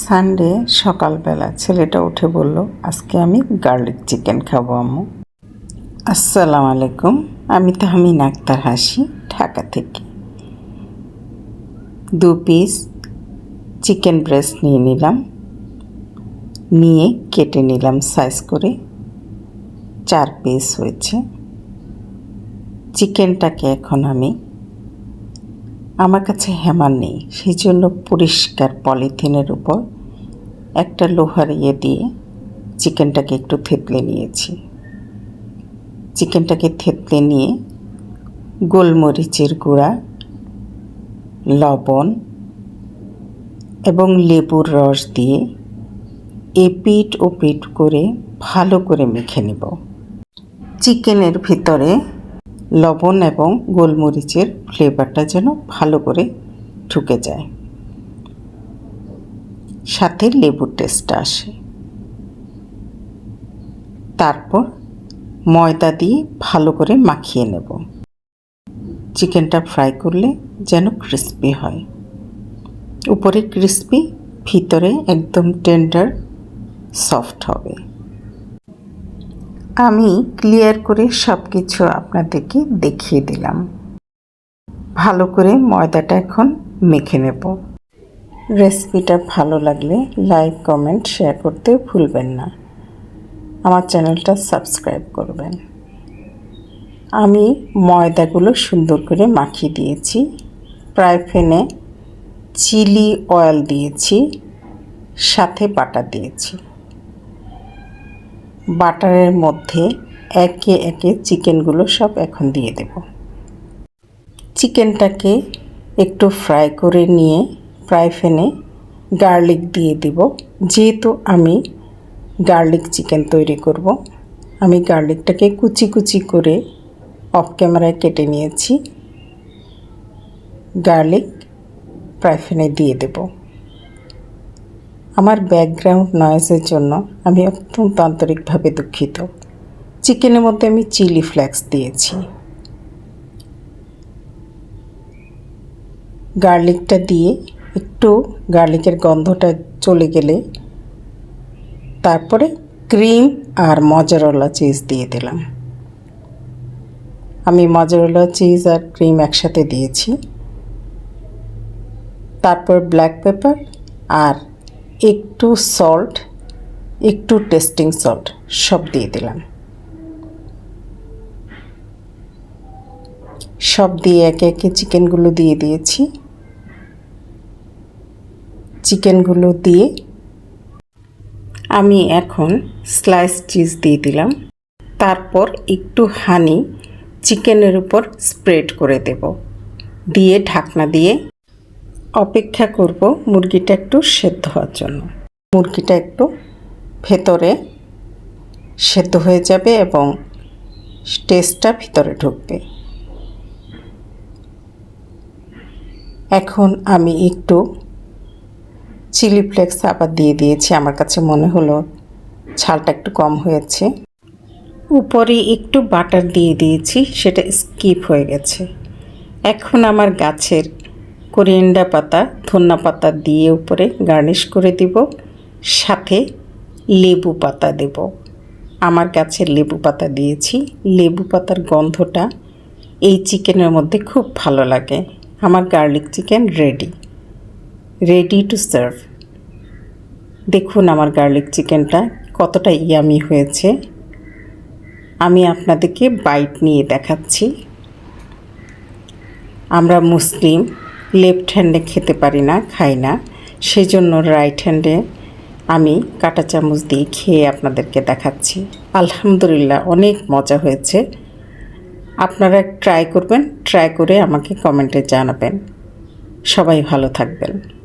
Sunday সকালবেলা ছেলেটা উঠে বলল, আজকে আমি গার্লিক চিকেন খাব আম্মু। আসসালামু আলাইকুম, আমি তাহমিন আক্তার হাসি, ঢাকা থেকে। দু পিস চিকেন ব্রেস্ট নিয়ে নিলাম, নিয়ে কেটে নিলাম সাইজ করে, চার পিস হয়েছে। চিকেনটাকে এখন আমি আমার কাছে হ্যামার নেই সেই জন্য পরিষ্কার পলিথিনের উপর একটা লোহার ইয়ে দিয়ে চিকেনটাকে একটু থেতলে নিয়েছি। চিকেনটাকে থেতলে নিয়ে গোলমরিচের গুঁড়া, লবণ এবং লেবুর রস দিয়ে এপিট ও পিট করে ভালো করে মেখে নেব। চিকেনের ভিতরে লবণ এবং গোলমরিচের ফ্লেভারটা যেন ভালো করে ঢুকে যায়। সাথে লেবুর টেস্টটা আসে। তারপর ময়দা দিয়ে ভালো করে মাখিয়ে নেব। চিকেনটা ফ্রাই করলে যেন ক্রিস্পি হয়। উপরে ক্রিস্পি, ভিতরে একদম টেন্ডার সফট হবে। আমি ক্লিয়ার করে সব কিছু আপনাদেরকে দেখিয়ে দিলাম। ভালো করে ময়দাটা এখন মেখে নেব। রেসিপিটা ভালো লাগলে লাইক, কমেন্ট শেয়ার করতে ভুলবেন না। আমার চ্যানেলটা সাবস্ক্রাইব করবেন। আমি ময়দাগুলো সুন্দর করে মাখিয়ে দিয়েছি। প্রায় ফেনে চিলি অয়েল দিয়েছি, সাথে বাটা দিয়েছি। বাটারের মধ্যে একে একে চিকেনগুলো সব এখন দিয়ে দেব। চিকেনটাকে একটু ফ্রাই করে নিয়ে ফ্রাই ফ্যানে গার্লিক দিয়ে দিব। যেহেতু আমি গার্লিক চিকেন তৈরি করব, আমি গার্লিকটাকে কুচি কুচি করে অফ ক্যামেরায় কেটে নিয়েছি। গার্লিক ফ্রাই ফ্যানে দিয়ে দেবো। আমার ব্যাকগ্রাউন্ড নয়েসের জন্য আমি অত্যন্ত আন্তরিকভাবে দুঃখিত। চিকেনের মধ্যে আমি চিলি ফ্লেক্স দিয়েছি। গার্লিকটা দিয়ে একটু গার্লিকের গন্ধটা চলে গেলে তারপরে ক্রিম আর মজারলা চিজ দিয়ে দিলাম। আমি মজারলা চিজ আর ক্রিম একসাথে দিয়েছি। তারপর ব্ল্যাক পেপার আর একটু সল্ট একটু টেস্টিং সল্ট সব দিয়ে দিলাম। সব দিয়ে একে একে চিকেনগুলো দিয়ে দিয়েছি। চিকেনগুলো দিয়ে আমি এখন স্লাইস চিজ দিয়ে দিলাম। তারপর একটু হানি চিকেনের উপর স্প্রেড করে দেব। দিয়ে ঢাকনা দিয়ে অপেক্ষা করব মুরগিটা একটু সেদ্ধ হওয়ার জন্য। মুরগিটা একটু ভেতরে সেদ্ধ হয়ে যাবে এবং টেস্টটা ভিতরে ঢুকবে। এখন আমি একটু চিলি ফ্লেক্স আবার দিয়ে দিয়েছি। আমার কাছে মনে হলো ছালটা একটু কম হয়েছে। উপরে একটু বাটার দিয়ে দিয়েছি, সেটা স্কিপ হয়ে গেছে। এখন আমার গাছের করিয়েন্ডা পাতা, ধন্যা পাতা দিয়ে উপরে গার্নিশ করে দিব। সাথে লেবু পাতা দেব। আমার গাছের লেবু পাতা দিয়েছি। লেবু পাতার গন্ধটা এই চিকেনের মধ্যে খুব ভালো লাগে। আমার garlic chicken ready. Ready to serve. দেখুন আমার গার্লিক চিকেনটা কতটা ইয়ামি হয়েছে। আমি আপনাদেরকে বাইট নিয়ে দেখাচ্ছি। আমরা মুসলিম। লেফট হ্যান্ডে খেতে পারি না, খাই না। সেই জন্য রাইট হ্যান্ডে আমি কাটা চামচ দিয়ে খেয়ে আপনাদেরকে দেখাচ্ছি। আলহামদুলিল্লাহ অনেক মজা হয়েছে। আপনারা ট্রাই করবেন ট্রাই করে আমাকে কমেন্টে জানাবেন। সবাই ভালো থাকবেন।